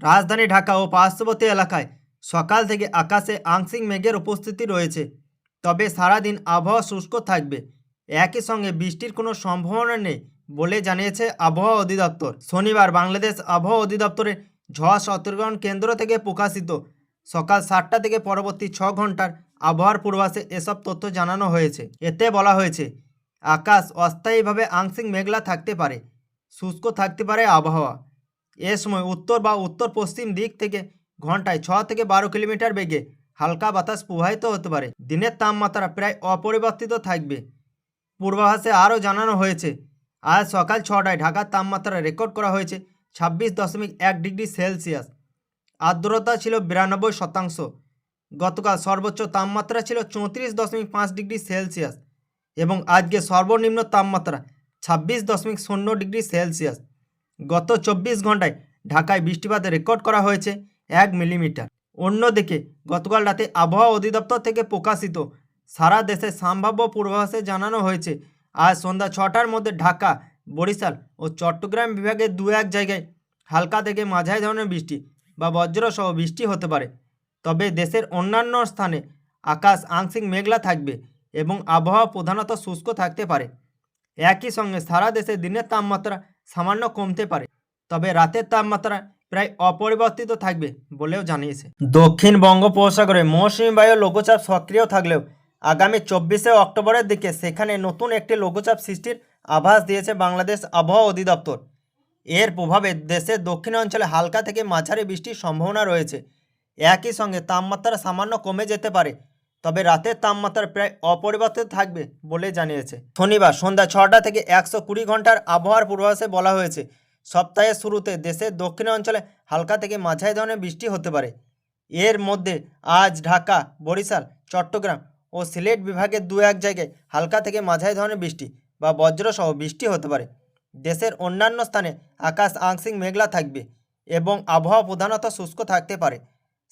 রাজধানী ঢাকা ও পার্শ্ববর্তী এলাকায় সকাল থেকে আকাশে আংশিক মেঘের উপস্থিতি রয়েছে। তবে সারাদিন আবহাওয়া শুষ্ক থাকবে। একই সঙ্গে বৃষ্টির কোনো সম্ভাবনা নেই বলে জানিয়েছে আবহাওয়া অধিদপ্তর। শনিবার বাংলাদেশ আবহাওয়া অধিদপ্তরের ঝড় সতর্করণ কেন্দ্র থেকে প্রকাশিত সকাল সাতটা থেকে পরবর্তী ছ ঘণ্টার আবহাওয়ার পূর্বাসে এসব তথ্য জানানো হয়েছে। এতে বলা হয়েছে, আকাশ অস্থায়ীভাবে আংশিক মেঘলা থাকতে পারে, শুষ্ক থাকতে পারে আবহাওয়া। এ সময় উত্তর বা উত্তর পশ্চিম দিক থেকে ঘন্টায় ছ থেকে বারো কিলোমিটার বেগে হালকা বাতাস প্রবাহিত হতে পারে। দিনের তাপমাত্রা প্রায় অপরিবর্তিত থাকবে। পূর্বাভাসে আরও জানানো হয়েছে, আজ সকাল ছটায় ঢাকার তাপমাত্রা রেকর্ড করা হয়েছে ছাব্বিশ দশমিক এক ডিগ্রি সেলসিয়াস। আর্দ্রতা ছিল বিরানব্বই শতাংশ। গতকাল সর্বোচ্চ তাপমাত্রা ছিল চৌত্রিশ দশমিক পাঁচ ডিগ্রি সেলসিয়াস এবং আজকে সর্বনিম্ন তাপমাত্রা ছাব্বিশ দশমিক শূন্য ডিগ্রি সেলসিয়াস। গত চব্বিশ ঘন্টায় ঢাকায় বৃষ্টিপাত রেকর্ড করা হয়েছে এক মিলিমিটার। অন্যদিকে, গতকাল রাতে আবহাওয়া অধিদপ্তর থেকে প্রকাশিত সারা দেশে সম্ভাব্য পূর্বাভাসে জানানো হয়েছে, আজ সন্ধ্যা ছটার মধ্যে ঢাকা, বরিশাল ও চট্টগ্রাম বিভাগের দু এক জায়গায় হালকা থেকে মাঝারি ধরনের বৃষ্টি বা বজ্রসহ বৃষ্টি হতে পারে। তবে দেশের অন্যান্য স্থানে আকাশ আংশিক মেঘলা থাকবে এবং আবহাওয়া প্রধানত শুষ্ক থাকতে পারে। একই সঙ্গে সারা দেশে দিনের তাপমাত্রা সামান্য কমতে পারে, তবে রাতের তাপমাত্রা প্রায় অপরিবর্তিত থাকবে বলেও জানিয়েছে। দক্ষিণ বঙ্গোপসাগরে মৌসুমী বায়ু লঘুচাপ সক্রিয় থাকলেও আগামী চব্বিশে অক্টোবরের দিকে সেখানে নতুন একটি লঘুচাপ সৃষ্টির আভাস দিয়েছে বাংলাদেশ আবহাওয়া অধিদপ্তর। এর প্রভাবে দেশের দক্ষিণ অঞ্চলে হালকা থেকে মাঝারি বৃষ্টির সম্ভাবনা রয়েছে। একই সঙ্গে তাপমাত্রা সামান্য কমে যেতে পারে তবে রাতের তাপমাত্রা প্রায় অপরিবর্তিত থাকবে বলে জানিয়েছে। শনিবার সন্ধ্যা ছটা থেকে একশো কুড়ি ঘণ্টার আবহাওয়ার পূর্বাভাসে বলা হয়েছে, সপ্তাহের শুরুতে দেশের দক্ষিণ অঞ্চলে হালকা থেকে মাঝারি ধরনের বৃষ্টি হতে পারে। এর মধ্যে আজ ঢাকা, বরিশাল, চট্টগ্রাম ও সিলেট বিভাগের দু এক জায়গায় হালকা থেকে মাঝারি ধরনের বৃষ্টি বা বজ্রসহ বৃষ্টি হতে পারে। দেশের অন্যান্য স্থানে আকাশ আংশিক মেঘলা থাকবে এবং আবহাওয়া প্রধানত শুষ্ক থাকতে পারে।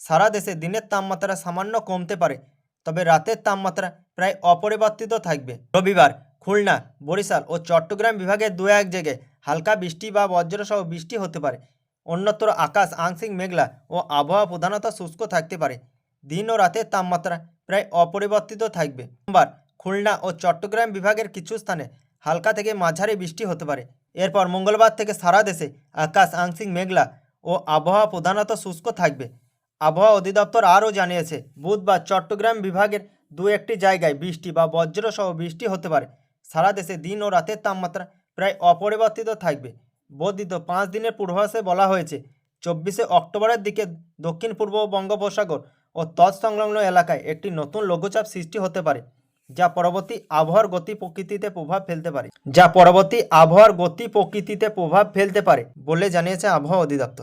সারা দেশে দিনের তাপমাত্রা সামান্য কমতে পারে তবে রাতের তাপমাত্রা প্রায় অপরিবর্তিত থাকবে। রবিবার, খুলনা, বরিশাল ও চট্টগ্রাম বিভাগের দু এক জায়গায় হালকা বৃষ্টি বা বজ্রসহ বৃষ্টি হতে পারে। অন্যত্র আকাশ আংশিক মেঘলা ও আবহাওয়া প্রধানত শুষ্ক থাকতে পারে। দিন ও রাতের তাপমাত্রা প্রায় অপরিবর্তিত থাকবে। সোমবার, খুলনা ও চট্টগ্রাম বিভাগের কিছু স্থানে হালকা থেকে মাঝারি বৃষ্টি হতে পারে। এরপর মঙ্গলবার থেকে সারা দেশে আকাশ আংশিক মেঘলা ও আবহাওয়া প্রধানত শুষ্ক থাকবে। আবহাওয়া অধিদপ্তর আরও জানিয়েছে, বুধবার চট্টগ্রাম বিভাগের দু একটি জায়গায় বৃষ্টি বা বজ্রসহ বৃষ্টি হতে পারে। সারা দেশে দিন ও রাতের তাপমাত্রা প্রায় অপরিবর্তিত থাকবে। বর্ধিত পাঁচ দিনের পূর্বাভাসে বলা হয়েছে, চব্বিশে অক্টোবরের দিকে দক্ষিণ পূর্ব বঙ্গোপসাগর ও তৎসংলগ্ন এলাকায় একটি নতুন লঘুচাপ সৃষ্টি হতে পারে, যা পরবর্তী আবহাওয়ার গতি প্রকৃতিতে প্রভাব ফেলতে পারে। যা পরবর্তী আবহাওয়ার গতি প্রকৃতিতে প্রভাব ফেলতে পারে বলে জানিয়েছে আবহাওয়া অধিদপ্তর।